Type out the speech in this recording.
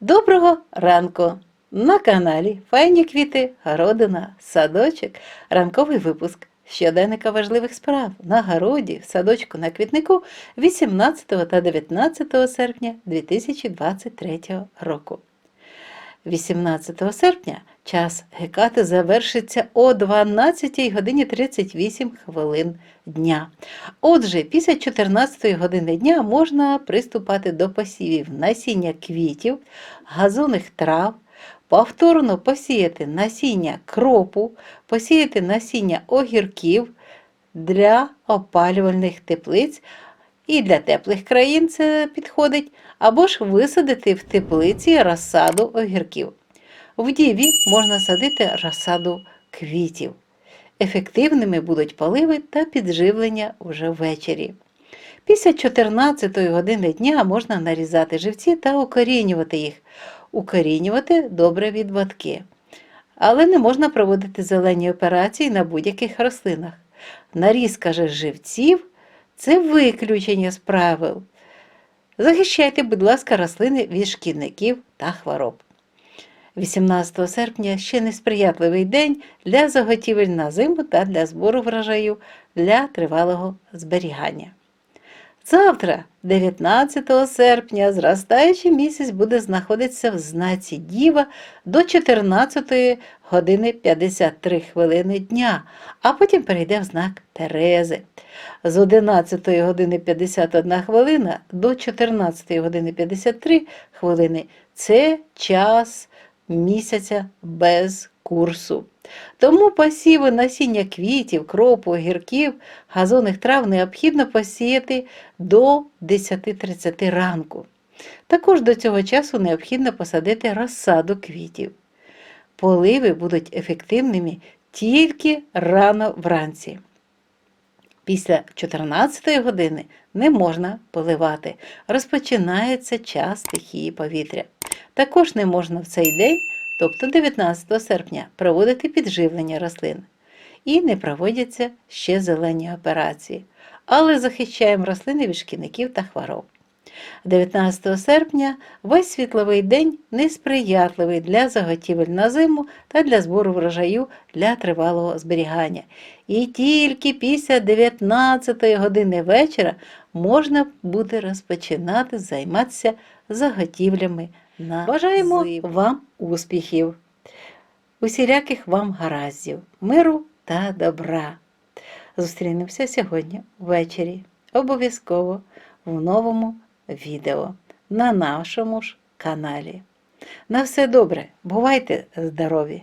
Доброго ранку! На каналі Файні квіти, городина, садочок, ранковий випуск щоденника важливих справ на городі, в садочку на квітнику 18 та 19 серпня 2023 року. 18 серпня час гекати завершиться о 12 годині 38 хвилин дня. Отже, після 14 години дня можна приступати до посівів насіння квітів, газонних трав, повторно посіяти насіння кропу, посіяти насіння огірків для опалювальних теплиць. І для теплих країн це підходить, або ж висадити в теплиці розсаду огірків. В діві можна садити розсаду квітів. Ефективними будуть поливи та підживлення вже ввечері. Після 14 години дня можна нарізати живці та укорінювати їх. Укорінювати добре відводки. Але не можна проводити зелені операції на будь-яких рослинах. Нарізка же живців це виключення з правил. Захищайте, будь ласка, рослини від шкідників та хвороб. 18 серпня ще несприятливий день для заготівель на зиму та для збору врожаю для тривалого зберігання. Завтра, 19 серпня, зростаючий місяць буде знаходитися в знаці Діва до 14 години 53 хвилини дня, а потім перейде в знак Терези. З 11 години 51 хвилина до 14 години 53 хвилини це час місяця без курсу. Тому посіви насіння квітів, кропу, огірків, газонних трав необхідно посіяти до 10.30 ранку. Також до цього часу необхідно посадити розсаду квітів. Поливи будуть ефективними тільки рано вранці. Після 14 години не можна поливати. Розпочинається час стихії повітря. Також не можна в цей день, тобто 19 серпня, проводити підживлення рослин. І не проводяться ще зелені операції, але захищаємо рослини від шкідників та хвороб. 19 серпня весь світловий день несприятливий для заготівель на зиму та для збору врожаю для тривалого зберігання. І тільки після 19 години вечора можна буде розпочинати займатися заготівлями на Бажаємо зиму. вам успіхів, усіляких вам гараздів, миру та добра. Зустрінемося сьогодні ввечері. Обов'язково в новому відео на нашому ж каналі. На все добре, бувайте здорові!